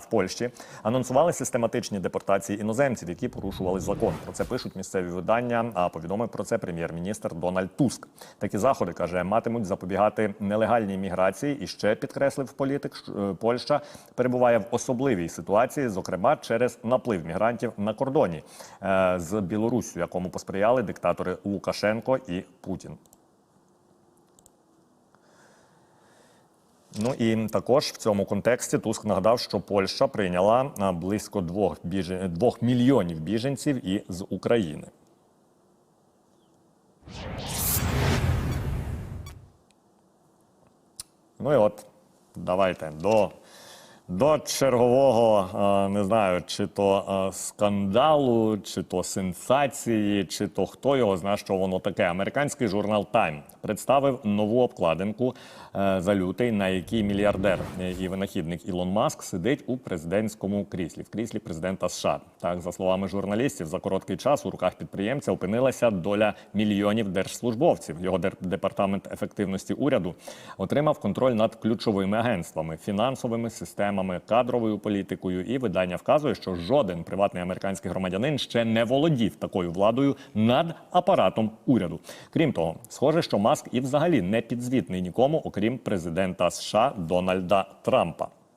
В Польщі анонсували систематичні депортації іноземців, які порушували закон. Про це пишуть місцеві видання. А повідомив про це прем'єр-міністр Дональд Туск. Такі заходи каже, матимуть запобігати нелегальній міграції. І ще підкреслив політик, що, е, Польща перебуває в особливій ситуації, зокрема через наплив мігрантів на кордоні е, з Білоруссю, якому посприяли диктатори Лукашенко і Путін. Ну і також в цьому контексті Туск нагадав, що Польща прийняла близько двох, біжен... двох мільйонів біженців і з України. Ну і от давайте до, до чергового, е, не знаю, чи то е, скандалу, чи то сенсації, чи то хто його знає, що воно таке. Американський журнал Time представив нову обкладинку е, за лютий, на якій мільярдер і винахідник Ілон Маск сидить у президентському кріслі, в кріслі президента США. Так, за словами журналістів, за короткий час у руках підприємця опинилася доля мільйонів держслужбовців. Його департамент ефективності уряду отримав контроль над ключовими агентствами, фінансовими системами, кадровою політикою. І видання вказує, що жоден приватний американський громадянин ще не володів такою владою над апаратом уряду. Крім того, схоже, що Маск і взагалі не підзвітний нікому, окрім президента США Дональда Трампа.